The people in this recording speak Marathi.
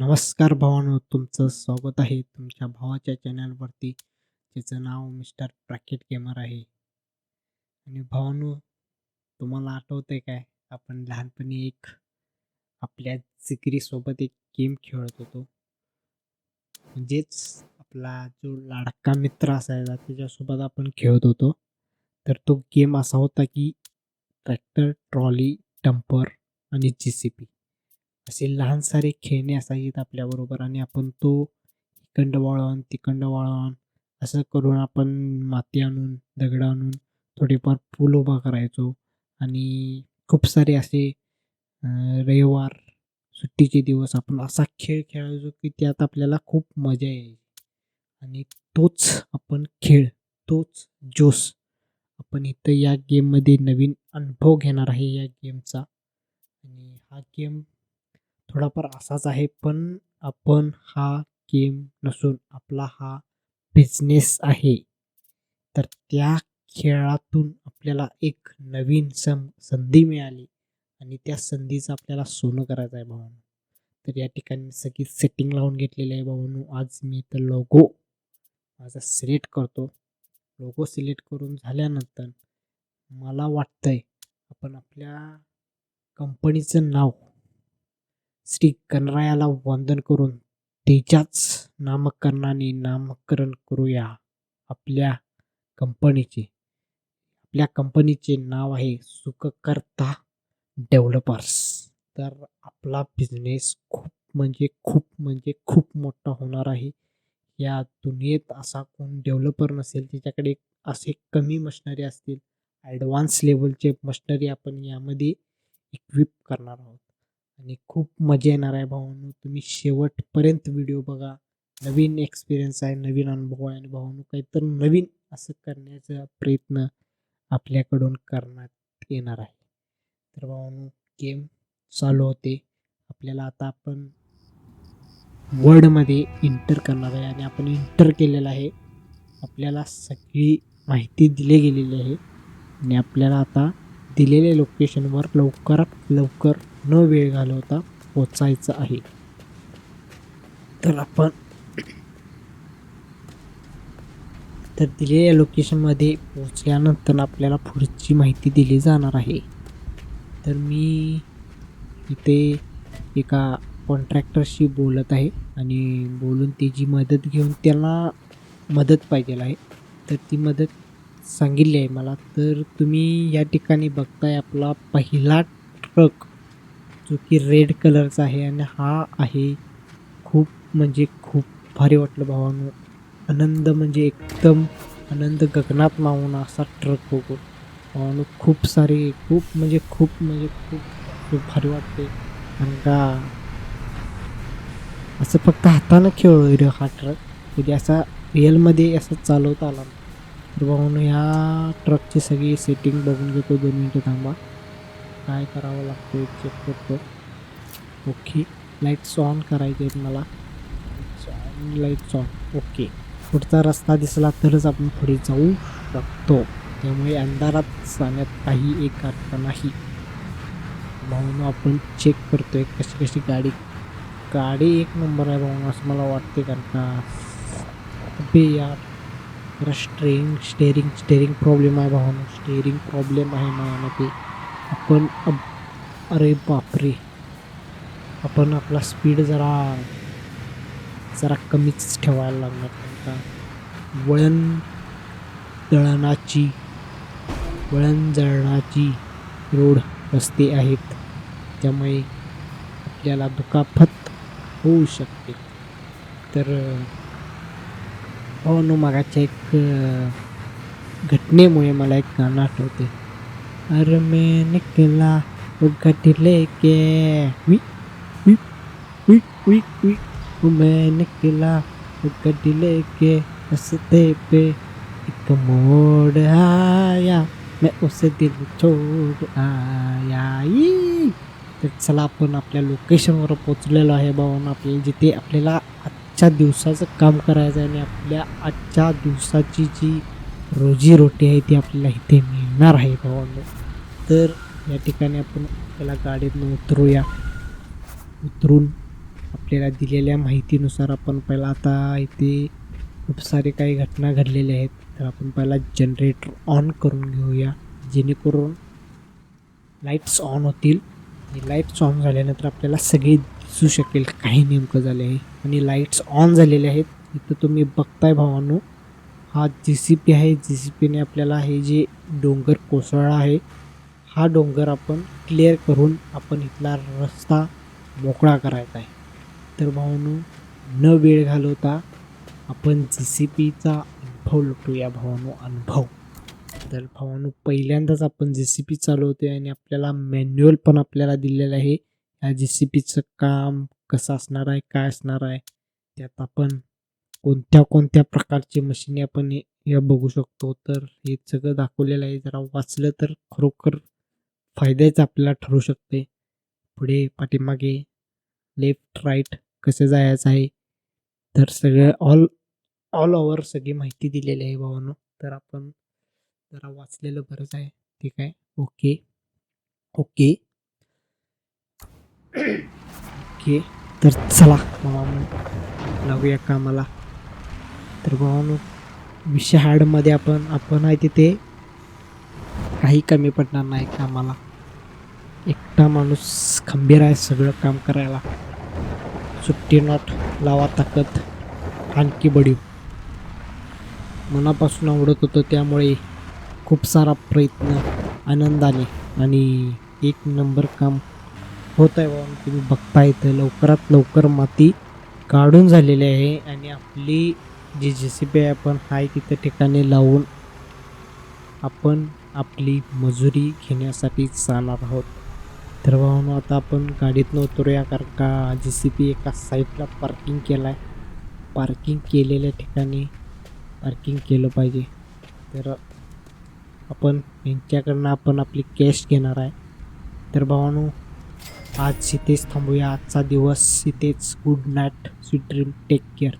नमस्कार भावानो तुमचं स्वागत आहे तुमच्या भावाच्या चॅनलवरती ज्याचं नाव मिस्टर ब्रॅकेट गेमर आहे. आणि भावानो तुम्हाला आठवतं आहे काय? आपण लहानपणी एक आपल्या जिगरीसोबत एक गेम खेळत होतो. म्हणजेच आपला जो लाडका मित्र असायचा त्याच्यासोबत आपण खेळत होतो. तर तो गेम असा होता की ट्रॅक्टर ट्रॉली डंपर आणि जी सी पी. असे लहान सारे खेळणे असायचे आपल्याबरोबर आणि आपण तो इकंड वळण तिकंड वळण असं करून आपण माती आणून दगड आणून थोडेफार पूल उभा करायचो. आणि खूप सारे असे रविवार सुट्टीचे दिवस आपण असा खेळ खेळायचो की त्यात आपल्याला खूप मजा यायची. आणि तोच आपण खेळ तोच जोश आपण इथं या गेममध्ये नवीन अनुभव घेणार आहे या गेमचा. आणि हा गेम थोडाफार असाच आहे पण आपण हा गेम नसून आपला हा बिझनेस आहे. तर त्या खेळातून आपल्याला एक नवीन सं संधी मिळाली आणि त्या संधीचं आपल्याला सोनं करायचं आहे भावांनो. तर या ठिकाणी सगळी सेटिंग लावून घेतलेली आहे भावांनो. आज मी तर लोगो माझा सिलेक्ट करतो. लोगो सिलेक्ट करून झाल्यानंतर मला वाटतंय आपण आपल्या कंपनीचं नाव श्री गणरायाला वंदन करून त्याच्याच नामकरणाने नामकरण करूया आपल्या कंपनीचे. आपल्या कंपनीचे नाव आहे सुखकर्ता डेव्हलपर्स. तर आपला बिझनेस खूप म्हणजे खूप म्हणजे खूप मोठा होणार आहे. या दुनियेत असा कोण डेव्हलपर नसेल त्याच्याकडे असे कमी मशनरी असतील ॲडव्हान्स लेवलचे मशनरी आपण यामध्ये इक्विप करणार आहोत. आणि खूप मजा येणार आहे भावांनो तुम्ही शेवटपर्यंत व्हिडिओ बघा. नवीन एक्सपिरियन्स आहे नवीन अनुभव आहे. आणि भावांनो काहीतरी नवीन असं करण्याचा प्रयत्न आपल्याकडून करण्यात येणार आहे. तर भावांनो गेम चालू होते. आपल्याला आता आपण वर्डमध्ये इंटर करणार आहे. आणि आपण इंटर केलेलं आहे. आपल्याला सगळी माहिती दिली गेलेली आहे. आणि आपल्याला आता दिलेल्या लोकेशनवर लवकरात लवकर न वेळ घालवता पोचायचं आहे. तर आपण तर दिलेल्या लोकेशनमध्ये पोचल्यानंतर आपल्याला पुढची माहिती दिली जाणार आहे. तर मी इथे एका कॉन्ट्रॅक्टरशी बोलत आहे आणि बोलून त्याची मदत घेऊन त्याला मदत पाहिजे आहे. तर ती मदत सांगितली आहे मला. तर तुम्ही या ठिकाणी बघताय आपला पहिला ट्रक जो की रेड कलरचा आहे आणि हा आहे खूप म्हणजे खूप भारी वाटलं भावानं आनंद म्हणजे एकदम आनंद गगनात मावून असा ट्रक बघून. भावानं खूप सारे खूप म्हणजे खूप म्हणजे खूप खूप भारी वाटते कारण का असं फक्त हातानं खेळलो रे हा ट्रक कधी असा रिअलमध्ये असं चालवता आला. तर भाऊन ह्या ट्रकची सगळी सेटिंग बघून घेतो दोन मिनटं थांबा. काय करावं लागतं चेक करतो ओके लाईट्स ऑन करायचे आहेत मला. लाईट्स ऑन ओके पुढचा रस्ता दिसला तरच आपण पुढे जाऊ शकतो. त्यामुळे अंधारात जाण्यात काही एक अर्थ नाही. म्हणून आपण चेक करतो आहे कशी कशी गाडी. गाडी एक नंबर आहे भाऊ असं मला वाटते कारण का यार जरा स्टेरिंग स्टेरिंग स्टेरिंग प्रॉब्लेम आहे भाऊ. स्टेरिंग प्रॉब्लेम आहे माझ्यामध्ये. आपण अप अरे बापरे. आपण आपला स्पीड जरा जरा कमीच ठेवायला लागणार का? वळण दळणाची वळण जळणाची रोड रस्ते आहेत. त्यामुळे आपल्याला दुखापत होऊ शकते. तर हो नो मागाच्या एक घटनेमुळे मला एक गाणं आठवते अरे मैं निकला वो गड्डी लेके। वी वी वी वी मैं निकला वो लेके। रस्ते पे एक मोड़ आया मैं उसे दिल छोड़ आया। ई. तर चला आपण आपल्या लोकेशनवर पोचलेलो आहे भावांनो आपल्याला जिथे आपल्याला आजच्या दिवसाचं काम करायचं आहे आणि आपल्या आजच्या दिवसाची जी रोजीरोटी आहे ती आपल्याला इथे मिळणार आहे भावांनो तर या ठिकाणी आपण आपल्याला गाडीतनं उतरूया. उतरून आपल्याला दिलेल्या माहितीनुसार आपण पहिला आता इथे खूप सारे काही घटना घडलेल्या आहेत. तर आपण पहिला जनरेटर ऑन करून घेऊया. जेणेकरून लाईट्स ऑन होतील. आणि लाईट्स ऑन झाल्यानंतर आपल्याला सगळे दिसू शकेल काही नेमकं झाले आहे. आणि लाईट्स ऑन झालेले आहेत. इथं तुम्ही बघताय भावांनो. हा जी सी पी आहे. जी सी पीने आपल्याला हे जे डोंगर कोसळला आहे हा डोंगर आपण क्लिअर करून आपण इथला रस्ता मोकळा करायचा आहे. तर भावांनो न वेळ घालवता आपण जी सी पीचा अनुभव लुटूया भावानू अनुभव. तर भावानू पहिल्यांदाच आपण जे सी पी चालवतो आहे आणि आपल्याला मॅन्युअल पण आपल्याला दिलेलं आहे. या जे सी पीचं काम कसं असणार आहे काय असणार आहे त्यात आपण कोणत्या कोणत्या प्रकारची मशिनी आपण या बघू शकतो. तर हे सगळं दाखवलेलं आहे. जरा वाचलं तर खरोखर फायद्याचं आपल्याला ठरू शकते. पुढे पाठीमागे लेफ्ट राईट कसं जायचं आहे? तर सगळं ऑल ऑल ओव्हर सगळी माहिती दिलेली आहे भावानो. तर आपण जरा वाचलेलं बरंच आहे ठीक आहे? ओके. ओके. ओके. तर चला भावांनो लागूया कामाला. तर भावानो विषय हार्डमध्ये आपण आपण आहे तिथे काही कमी पडणार नाही कामाला. एकटा माणूस खंबीर आहे सगळं काम करायला. सुट्टी नॉट लावा ताकद आणखी बढीव. मनापासून आवडत होतं त्यामुळे खूप सारा प्रयत्न आनंदाने आणि एक नंबर काम होत आहे बाबा. तुम्ही बघता इथं लवकरात लवकर माती काढून झालेली आहे आणि आपली जी जे सी पी आहे आपण हाय तिथं ठिकाणी लावून आपण आपली मजुरी घेण्यासाठी जाणार आहोत. तर भावानो आता आपण गाडीतनं उतरूया कारण का जी सी पी एका साईडला पार्किंग केलं आहे पार्किंग केलेल्या ठिकाणी पार्किंग केलं पाहिजे. तर आपण यांच्याकडनं आपण आपली कॅश घेणार आहे. तर भावानो आज इथेच थांबूया. आजचा दिवस इथेच good night sweet dream take care